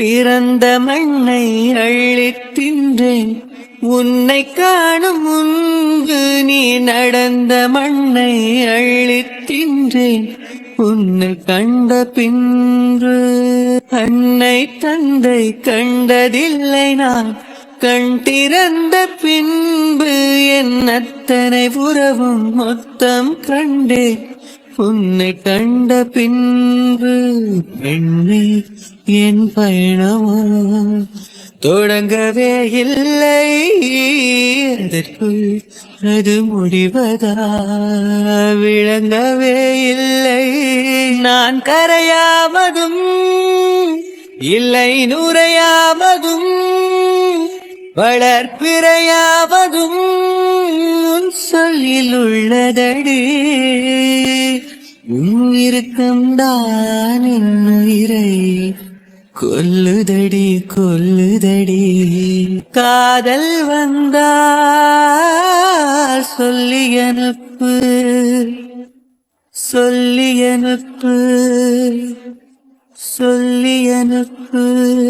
பிறந்த மண்ணை அள்ளித் தின்றேன். உன்னை காணும் முன்பு நீ நடந்த மண்ணை அள்ளித் தின்றேன். உன்னை கண்ட பின்பு அன்னை தந்தை கண்டதில்லை நான். கண் திறந்த பின்பு என் அத்தனை உறவும் மொத்தம் கண்டேன். உன்னை கண்ட பின்பு பெண்ணே என் பயணமா தொடங்கவே இல்லை. அதற்குள் அது முடிவதா? விளங்கவே இல்லை. நான் கரையாவதும் இல்லை நுரையாவதும் வளர்ப்பிறையாவதும் உன் சொல்லில் உள்ளதடி. உன் என் உயிரை கொல்லுதடி கொல்லுதடி. காதல் வந்தால் சொல்லி அனுப்பு. சொல்லி அனுப்பு. சொல்லி அனுப்பு.